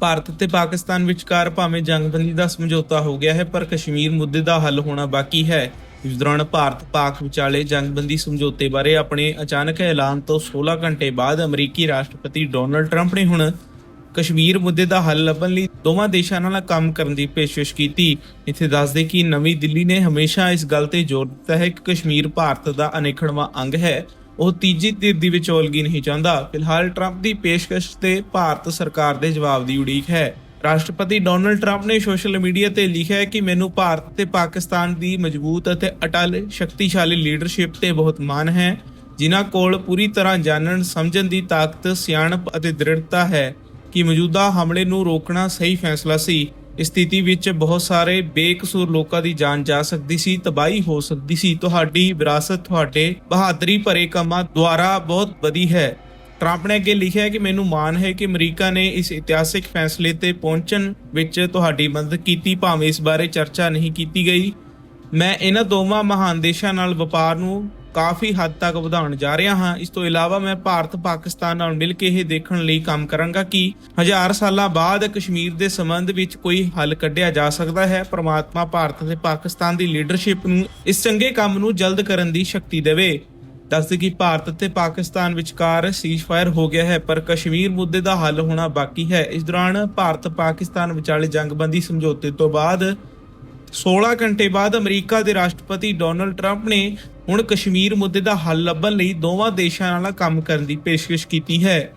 ਭਾਰਤ ਤੇ ਪਾਕਿਸਤਾਨ ਵਿਚਕਾਰ ਭਾਵੇਂ ਜੰਗਬੰਦੀ ਦਾ ਸਮਝੌਤਾ ਹੋ ਗਿਆ ਹੈ, ਪਰ ਕਸ਼ਮੀਰ ਮੁੱਦੇ ਦਾ ਹੱਲ ਹੋਣਾ ਬਾਕੀ ਹੈ। ਇਸ ਦੌਰਾਨ ਭਾਰਤ ਪਾਕ ਵਿਚਾਲੇ ਜੰਗਬੰਦੀ ਸਮਝੌਤੇ ਬਾਰੇ ਆਪਣੇ ਅਚਾਨਕ ਐਲਾਨ ਤੋਂ 16 ਘੰਟੇ ਬਾਅਦ ਅਮਰੀਕੀ ਰਾਸ਼ਟਰਪਤੀ ਡੋਨਲਡ ਟਰੰਪ ਨੇ ਹੁਣ ਕਸ਼ਮੀਰ ਮੁੱਦੇ ਦਾ ਹੱਲ ਲੱਭਣ ਲਈ ਦੋਵਾਂ ਦੇਸ਼ਾਂ ਨਾਲ ਕੰਮ ਕਰਨ ਦੀ ਪੇਸ਼ਕਸ਼ ਕੀਤੀ। ਇੱਥੇ ਦੱਸਦੇ ਕਿ ਨਵੀਂ ਦਿੱਲੀ ਨੇ ਹਮੇਸ਼ਾ ਇਸ ਗੱਲ ਤੇ ਜ਼ੋਰ ਦਿੱਤਾ ਹੈ ਕਿ ਕਸ਼ਮੀਰ ਭਾਰਤ ਦਾ ਅਨਿੱਖੜਵਾਂ ਅੰਗ ਹੈ। ਉਹ ਤੀਜੀ ਧਿਰ ਦੀ ਵਿਚੋਲਗੀ ਨਹੀਂ ਚਾਹੁੰਦਾ ਫਿਲਹਾਲ ਟਰੰਪ ਦੀ ਪੇਸ਼ਕਸ਼ ਤੇ ਭਾਰਤ ਸਰਕਾਰ ਦੇ ਜਵਾਬ ਦੀ ਉਡੀਕ ਹੈ। ਰਾਸ਼ਟਰਪਤੀ ਡੋਨਲਡ ਟਰੰਪ ਨੇ ਸੋਸ਼ਲ ਮੀਡੀਆ ਤੇ ਲਿਖਿਆ ਹੈ ਕਿ ਮੈਨੂੰ ਭਾਰਤ ਤੇ ਪਾਕਿਸਤਾਨ ਦੀ ਮਜ਼ਬੂਤ ਅਤੇ ਅਟਲ ਸ਼ਕਤੀਸ਼ਾਲੀ ਲੀਡਰਸ਼ਿਪ ਤੇ ਬਹੁਤ ਮਾਣ ਹੈ, ਜਿਨ੍ਹਾਂ ਕੋਲ ਪੂਰੀ ਤਰ੍ਹਾਂ ਜਾਣਨ, ਸਮਝਣ ਦੀ ਤਾਕਤ, ਸਿਆਣਪ ਅਤੇ ਦ੍ਰਿੜਤਾ ਹੈ ਕਿ ਮੌਜੂਦਾ ਹਮਲੇ ਨੂੰ ਰੋਕਣਾ ਸਹੀ ਫੈਸਲਾ ਸੀ। ਸਥਿਤੀ ਵਿੱਚ ਬਹੁਤ ਸਾਰੇ ਬੇਕਸੂਰ ਲੋਕਾਂ ਦੀ ਜਾਨ ਜਾ ਸਕਦੀ ਸੀ, ਤਬਾਹੀ ਹੋ ਸਕਦੀ ਸੀ। ਤੁਹਾਡੀ ਵਿਰਾਸਤ ਤੁਹਾਡੇ ਬਹਾਦਰੀ ਭਰੇ ਕੰਮਾਂ ਦੁਆਰਾ ਬਹੁਤ ਵਧੀ ਹੈ। ਟਰੰਪ ਨੇ ਅੱਗੇ ਲਿਖਿਆ ਹੈ ਕਿ ਮੈਨੂੰ ਮਾਣ ਹੈ ਕਿ ਅਮਰੀਕਾ ਨੇ ਇਸ ਇਤਿਹਾਸਿਕ ਫੈਸਲੇ ਤੇ ਪਹੁੰਚਣ ਵਿੱਚ ਤੁਹਾਡੀ ਮਦਦ ਕੀਤੀ, ਭਾਵੇਂ ਇਸ ਬਾਰੇ ਚਰਚਾ ਨਹੀਂ ਕੀਤੀ ਗਈ। ਮੈਂ ਇਹਨਾਂ ਦੋਵਾਂ ਮਹਾਨ ਦੇਸ਼ਾਂ ਨਾਲ ਵਪਾਰ ਨੂੰ ਕਾਫੀ ਹੱਦ ਤੱਕ ਵਧਾਉਣ ਜਾ ਰਿਹਾ ਹਾਂ। ਇਸ ਤੋਂ ਇਲਾਵਾ ਮੈਂ ਭਾਰਤ, ਪਾਕਿਸਤਾਨ ਨਾਲ ਮਿਲ ਕੇ ਇਹ ਦੇਖਣ ਲਈ ਕੰਮ ਕਰਾਂਗਾ ਕਿ ਹਜ਼ਾਰ ਸਾਲਾਂ ਬਾਅਦ ਕਸ਼ਮੀਰ ਦੇ ਸੰਬੰਧ ਵਿੱਚ ਕੋਈ ਹੱਲ ਕੱਢਿਆ ਜਾ ਸਕਦਾ ਹੈ। ਪ੍ਰਮਾਤਮਾ ਭਾਰਤ ਤੇ ਪਾਕਿਸਤਾਨ ਦੀ ਲੀਡਰਸ਼ਿਪ ਨੂੰ ਇਸ ਚੰਗੇ ਕੰਮ ਨੂੰ ਜਲਦ ਕਰਨ ਦੀ ਸ਼ਕਤੀ ਦੇਵੇ। ਦੱਸਦੇ ਕਿ ਭਾਰਤ ਤੇ ਪਾਕਿਸਤਾਨ ਵਿਚਕਾਰ ਸੀਜ਼ਫਾਇਰ ਹੋ ਗਿਆ ਹੈ, ਪਰ ਕਸ਼ਮੀਰ ਮੁੱਦੇ ਦਾ ਹੱਲ ਹੋਣਾ ਬਾਕੀ ਹੈ। ਇਸ ਦੌਰਾਨ ਭਾਰਤ, ਪਾਕਿਸਤਾਨ ਵਿਚਾਲੇ ਜੰਗਬੰਦੀ ਸਮਝੌਤੇ ਤੋਂ ਬਾਅਦ 16 ਘੰਟੇ ਬਾਅਦ ਅਮਰੀਕਾ ਦੇ ਰਾਸ਼ਟਰਪਤੀ ਡੋਨਲਡ ਟਰੰਪ ਨੇ ਹੁਣ ਕਸ਼ਮੀਰ ਮੁੱਦੇ ਦਾ ਹੱਲ ਲੱਭਣ ਲਈ ਦੋਵਾਂ ਦੇਸ਼ਾਂ ਨਾਲ ਕੰਮ ਕਰਨ ਦੀ ਪੇਸ਼ਕਸ਼ ਕੀਤੀ ਹੈ।